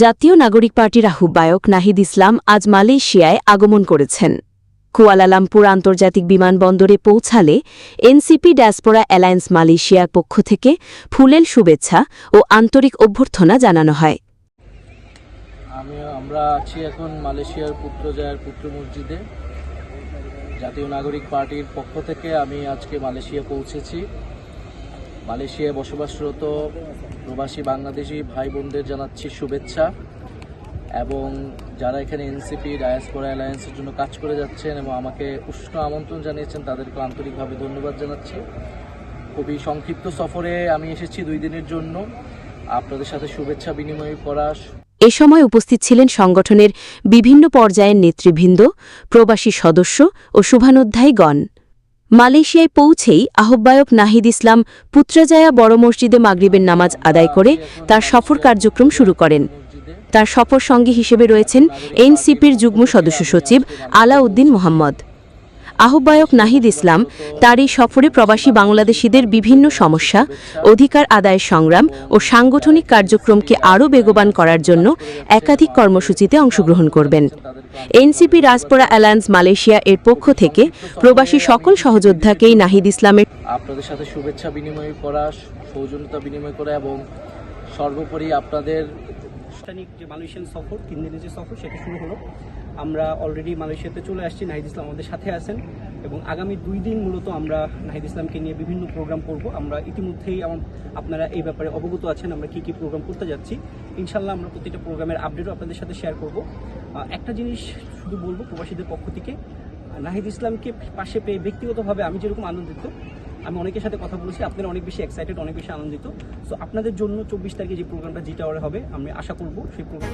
জাতীয় নাগরিক পার্টির আহ্বায়ক নাহিদ ইসলাম আজ মালয়েশিয়ায় আগমন করেছেন। কুয়ালালামপুর আন্তর্জাতিক বিমানবন্দরে পৌঁছালে এনসিপি ড্যাসপোরা অ্যালায়েন্স মালয়েশিয়ার পক্ষ থেকে ফুলেল শুভেচ্ছা ও আন্তরিক অভ্যর্থনা জানানো হয়। আমরা আছি এখন মালয়েশিয়ার পুত্রজয়ার পুত্র মসজিদে। জাতীয় নাগরিক পার্টির পক্ষ থেকে আমি আজকে মালয়েশিয়া পৌঁছেছি। মালয়েশিয়ায় বসবাসরত প্রবাসী বাংলাদেশি ভাই বোনদের জানাচ্ছি শুভেচ্ছা এবং যারা এখানে এনসিপি, ডায়াসপোরা অ্যালায়েন্সের জন্য কাজ করে যাচ্ছেন এবং আমাকে উষ্ণ আমন্ত্রণ জানিয়েছেন, তাদেরকে আন্তরিকভাবে ধন্যবাদ জানাচ্ছি। খুবই সংক্ষিপ্ত সফরে আমি এসেছি দুই দিনের জন্য। আপনাদের সাথে শুভেচ্ছা বিনিময় করা এ সময় উপস্থিত ছিলেন সংগঠনের বিভিন্ন পর্যায়ের নেতৃবৃন্দ, প্রবাসী সদস্য ও শুভানুধ্যায়ীগণ। মালয়েশিয়ায় পৌঁছেই আহ্বায়ক নাহিদ ইসলাম পুত্রাজায়া বড় মসজিদে মাগরিবের নামাজ আদায় করে তার সফর কার্যক্রম শুরু করেন। তার সফর সঙ্গী হিসেবে রয়েছেন এনসিপির যুগ্ম সদস্য সচিব আলাউদ্দিন মোহাম্মদ। আহ্বায়ক নাহিদ ইসলাম তার এই সফরে প্রবাসী বাংলাদেশিদের বিভিন্ন সমস্যা, অধিকার আদায়ের সংগ্রাম ও সাংগঠনিক কার্যক্রমকে আরও বেগবান করার জন্য একাধিক কর্মসূচিতে অংশগ্রহণ করবেন। এনসিপি রাজপোরা অ্যালায়েন্স মালয়েশিয়া এর পক্ষ থেকে প্রবাসী সকল সহযোদ্ধাকেই নাহিদ ইসলামের আপনাদের সাথে শুভেচ্ছা বিনিময় করা, সৌজন্যতা বিনিময় করা এবং সর্বোপরি আপনাদের আনুষ্ঠানিক যে মালয়েশিয়ান সফর তিন দিনের যে সফর, সেটা শুরু হলো। আমরা অলরেডি মালয়েশিয়াতে চলে আসছি, নাহিদ ইসলাম আমাদের সাথে আছেন এবং আগামী দুই দিন মূলত আমরা নাহিদ ইসলামকে নিয়ে বিভিন্ন প্রোগ্রাম করব। আমরা ইতিমধ্যেই আপনারা এই ব্যাপারে অবগত আছেন, আমরা কি কি প্রোগ্রাম করতে যাচ্ছি। ইনশাল্লাহ আমরা প্রতিটা প্রোগ্রামের আপডেটও আপনাদের সাথে শেয়ার করব। একটা জিনিস শুধু বলব প্রবাসীদের পক্ষ থেকে, নাহিদ ইসলামকে পাশে পেয়ে ব্যক্তিগতভাবে আমি যেরকম আনন্দিত আমি অনেকের সাথে কথা বলেছি, আপনারা অনেক বেশি এক্সাইটেড অনেক বেশি আনন্দিত। সো আপনাদের জন্য চব্বিশ তারিখে যে প্রোগ্রামটা জি টাওয়ারে হবে, আমি আশা করব সেই প্রোগ্রাম